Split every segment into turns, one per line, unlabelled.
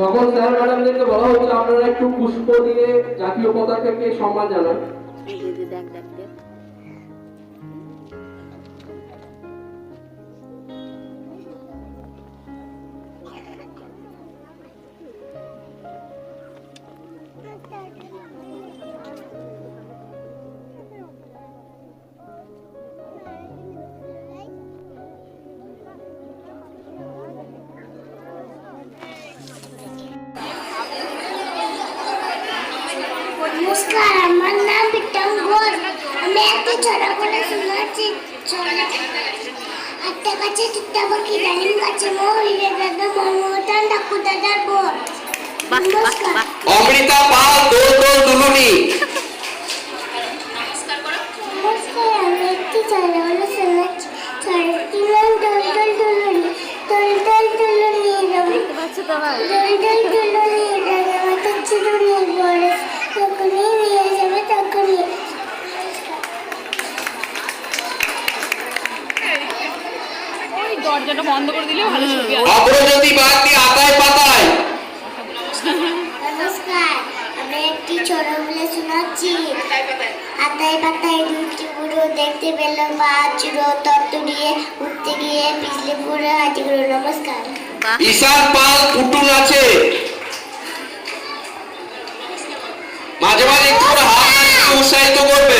সকল স্যার ম্যাডামদেরকে বলা হচ্ছে আপনারা একটু পুষ্প দিয়ে জাতীয় পতাকাকে সম্মান জানান।
নমস্কার আমার নাম বিক্রম ঘোষ। আমি একটি ছোট করে শুনেছি হাতে কাছে চিত্তা পাখি ডালিম গাছে মহিলে দাদা মনমোহন ঠাকুর দাদার বোন
অমৃতা পাল দোল দোল দুলুনি।
নমস্কার আমি একটি ছোট করে শুনেছি ছোটটি নাম? দোল দোল দুলুনি। দোল দোল দুলুনি রবি
দেখতে পাচ্ছ তো ভাই?
দোল দোল
দরজাটা বন্ধ করে দিলেও ভালো ছবি আসবে
অগ্রগতি বাগদি আতায় পাতায়।
নমস্কার আমি একটি ছোট বলে শোনাচ্ছি। হাতায় পাতায়। দুটি বুড়ো দেখতে পেলাম পা চুড়ো তত্ত্ব দিয়ে উঠতে গিয়ে পিছলে পুরো হাতি গুলো নমস্কার।
ঈশান পাল আছে। মাঝে মাঝে একটু হাত উৎসাহিত করবে।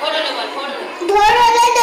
ধরে